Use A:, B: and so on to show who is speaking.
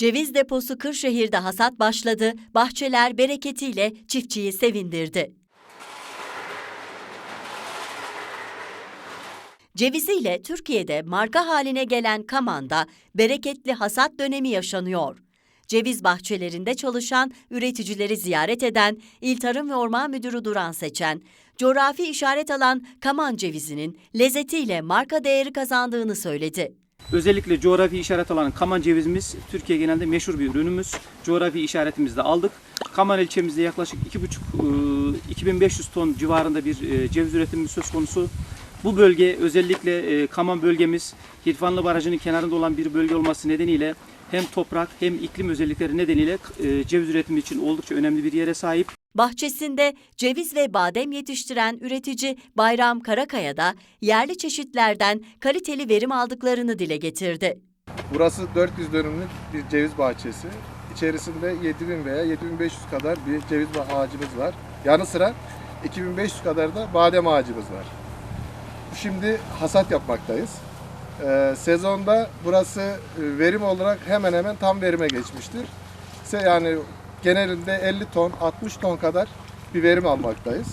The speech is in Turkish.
A: Ceviz deposu Kırşehir'de hasat başladı, bahçeler bereketiyle çiftçiyi sevindirdi. Ceviziyle Türkiye'de marka haline gelen Kaman'da bereketli hasat dönemi yaşanıyor. Ceviz bahçelerinde çalışan üreticileri ziyaret eden İl Tarım ve Orman Müdürü Duran Seçen, coğrafi işaret alan Kaman cevizinin lezzetiyle marka değeri kazandığını söyledi.
B: Özellikle coğrafi işaret olan Kaman cevizimiz Türkiye genelinde meşhur bir ürünümüz. Coğrafi işaretimizi de aldık. Kaman ilçemizde yaklaşık 2,5 e, 2500 ton civarında bir e, ceviz üretimimiz söz konusu. Bu bölge özellikle e, Kaman bölgemiz Hirfanlı Barajı'nın kenarında olan bir bölge olması nedeniyle hem toprak hem iklim özellikleri nedeniyle e, ceviz üretimi için oldukça önemli bir yere sahip.
A: Bahçesinde ceviz ve badem yetiştiren üretici Bayram Karakaya da yerli çeşitlerden kaliteli verim aldıklarını dile getirdi.
C: Burası 400 dönümlük bir ceviz bahçesi. İçerisinde 7000 veya 7500 kadar bir ceviz ağacımız var. Yanı sıra 2500 kadar da badem ağacımız var. Şimdi hasat yapmaktayız. Ee, sezonda burası e, verim olarak hemen hemen tam verime geçmiştir. Yani genelinde 50 ton, 60 ton kadar bir verim almaktayız.